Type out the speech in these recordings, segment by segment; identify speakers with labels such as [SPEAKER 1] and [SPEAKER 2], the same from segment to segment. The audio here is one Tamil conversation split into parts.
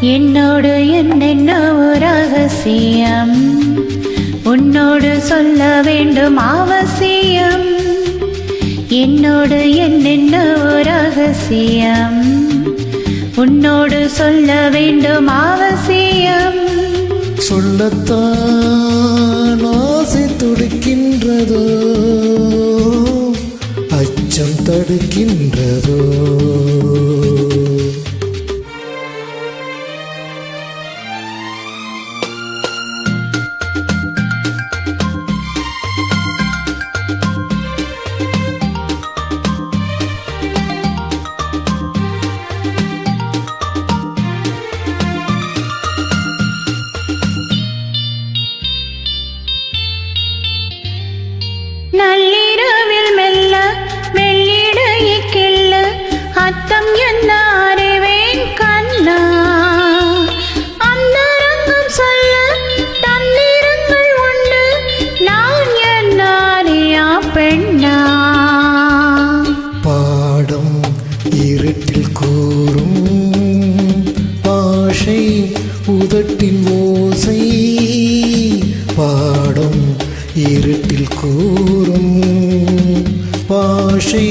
[SPEAKER 1] என்னோடு என்னென்ன ரகசியம்? உன்னோடு சொல்ல வேண்டும் அவசியம். என்னோடு என்னென்ன ரகசியம்? உன்னோடு சொல்ல வேண்டும் அவசியம்.
[SPEAKER 2] சொல்லத்தான் ஆசை துடிக்கின்றதோ? அச்சம் தடுக்கின்றதோ?
[SPEAKER 1] அத்தம் என்ன அறிவேன் கண்ணா அந்தரங்கம் சொல்ல தந்திரங்கள் உண்டு. நான் என்ன அறியா பெண்ணா.
[SPEAKER 2] பாடும் இருட்டில் கூறும் பாஷை உதட்டின் ஓசை. பாடும் இருட்டில் கூறும் பாஷை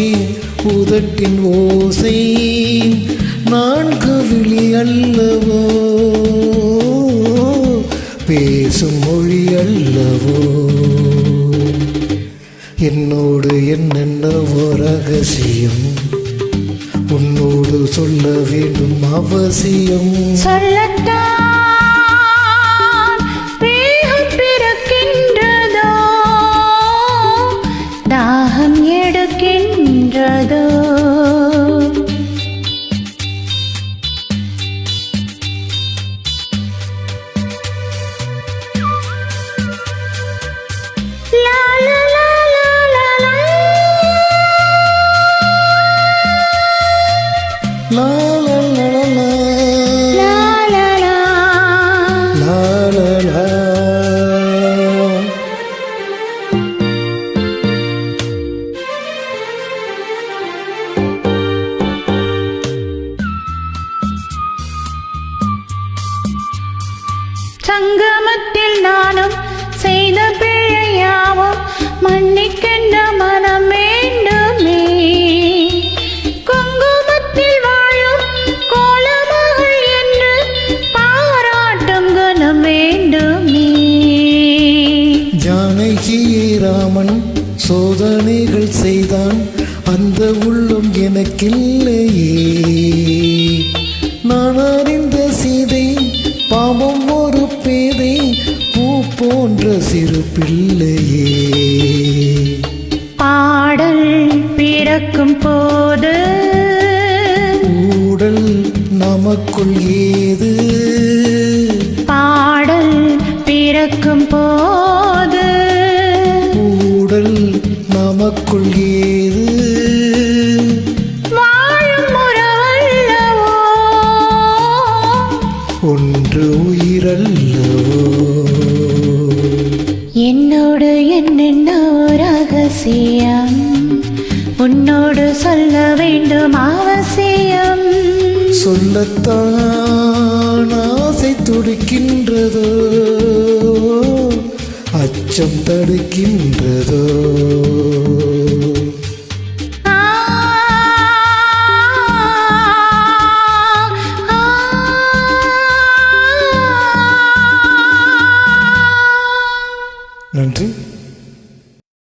[SPEAKER 2] உதட்டின் ஓசை நான்கு விழி அல்லவோ? பேசும் மொழி அல்லவோ? என்னோடு என்னென்னவோ ரகசியம்? உன்னோடு சொல்ல வேண்டும் அவசியம்.
[SPEAKER 1] சொல்லட்டா? எடுக்கின்றதோ? லா லா சங்கமத்தில் நானும் செய்த பிழையாவும் மன்னிக்கின்ற மனம் வேண்டுமே. குங்குமத்தில் வாழும் கோலமகள் என்று பாராட்டும் குணம் வேண்டுமே.
[SPEAKER 2] ஜானகியே ராமன் சோதனைகள் செய்தான் அந்த உள்ளம் எனக்கில்லையே. நான் அறிந்த சீதை பாவம் ஒரு போன்ற சிறு பிள்ளையே.
[SPEAKER 1] பாடல் பிறக்கும் போது
[SPEAKER 2] ஊடல் நமக்குள் ஏது?
[SPEAKER 1] பாடல் பிறக்கும் போது
[SPEAKER 2] ஊடல் நமக்குள் ஏது? ஒன்று உயிரல்லவோ?
[SPEAKER 1] என்னோடு என்னென்ன ரகசியம்? உன்னோடு சொல்ல வேண்டும் அவசியம்.
[SPEAKER 2] சொல்லத்தான் ஆசை துடிக்கின்றதோ? அச்சம் தடுக்கின்றதோ?